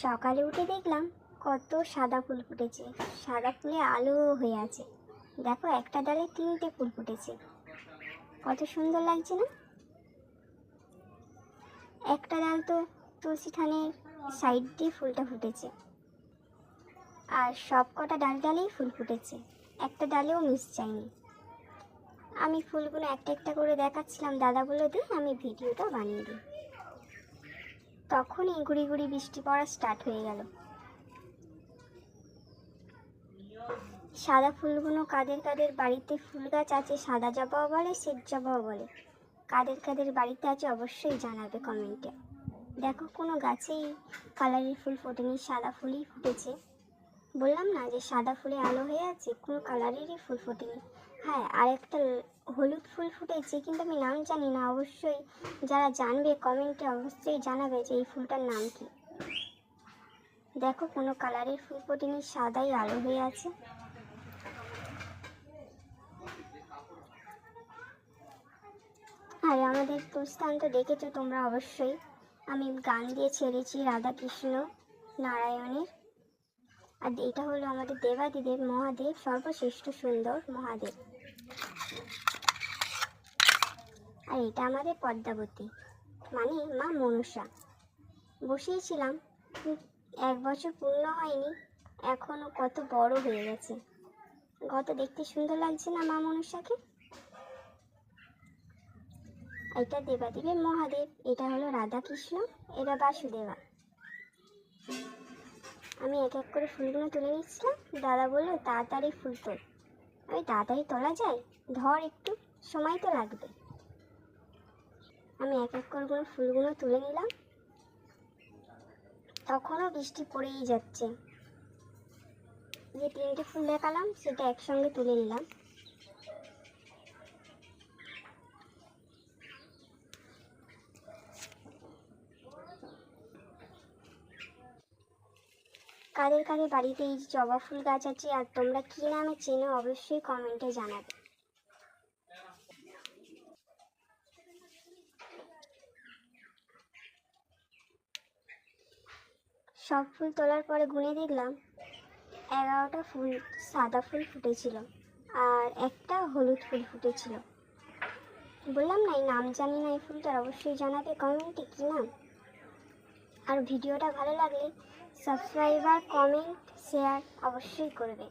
সকালে উঠে দেখলাম কত সাদা ফুল ফুটেছে। সাদা ফুলে আলো হয়ে আছে। দেখো, একটা ডালে তিনটে ফুল ফুটেছে। কত সুন্দর লাগছে না? একটা ডাল তো তুলসী থানের সাইড দিয়ে ফুলটা ফুটেছে। আর সব কটা ডাল ডালেই ফুল ফুটেছে। একটা ডালেও মিস চাইনি আমি ফুলগুলো একটা একটা করে দেখাচ্ছিলাম। দাদা বলে দিয়ে আমি ভিডিওটা বানিয়ে দিই। তখনই গুড়ি গুড়ি বৃষ্টি পড়া স্টার্ট হয়ে গেল। সাদা ফুলগুলো কাদের কাদের বাড়িতে ফুল গাছ আছে, সাদা জবাও বলে, শ্বেত জবাও বলে। কাদের কাদের বাড়িতে আছে অবশ্যই জানাবে কমেন্টে দেখো কোনো গাছেই কালারের ফুল ফোটেনি, সাদা ফুলই ফুটেছে। বললাম না যে সাদা ফুলে আলো হয়ে আছে? কোনো কালারেরই ফুল ফোটেনি। হ্যাঁ আর একটা হলুদ ফুল ফুটেছে, কিন্তু আমি নাম জানি না। অবশ্যই যারা জানবে, কমেন্টে অবশ্যই জানাবে যে এই ফুলটার নাম কি। দেখো, কোনো কালারের ফুল ফোটেনি, সাদাই আলো হয়ে আছে। আর আমাদের তুস্তান তো দেখেছ তোমরা অবশ্যই। আমি গান দিয়ে ছেড়েছি রাধা কৃষ্ণ নারায়ণের। আর এটা হলো আমাদের দেবাদিদেব মহাদেব, সর্বশ্রেষ্ঠ সুন্দর মহাদেব। আর এটা আমাদের পদ্মাবতী মানে মা মনসা বসিয়েছিলাম এক বছর পূর্ণ হয়নি, এখনও কত বড় হয়ে গেছে। কত দেখতে সুন্দর লাগছে না মা মনসাকে এটা দেবাদেবের মহাদেব, এটা হলো রাধা কৃষ্ণ এটা বাসুদেবা। আমি এক এক করে ফুলগুলো তুলে নিচ্ছিলাম দাদা বলল, তাড়াতাড়ি ফুল তোল। আমি, তাড়াতাড়ি তোলা যায়? ধর একটু, সময় তো লাগবে। আমি এক এক করে করে ফুলগুলো তুলে নিলাম। তখনও বৃষ্টি পড়েই যাচ্ছে। যে তিনটে ফুল দেখালাম, সেটা একসঙ্গে তুলে নিলাম। কাদের কাদের বাড়িতে এই জবা ফুল গাছ আছে আর তোমরা কি নামে চেনো অবশ্যই কমেন্টে জানাবে। সব ফুল তোলার পরে গুনে দেখলাম এগারোটা ফুল সাদা ফুল ফুটেছিল আর একটা হলুদ ফুল ফুটেছিল। বললাম না এই নাম জানি না এই ফুলটার, অবশ্যই জানাবে কমেন্টে, কী নাম? আর ভিডিওটা ভালো লাগলে সাবস্ক্রাইবার কমেন্ট শেয়ার অবশ্যই করবে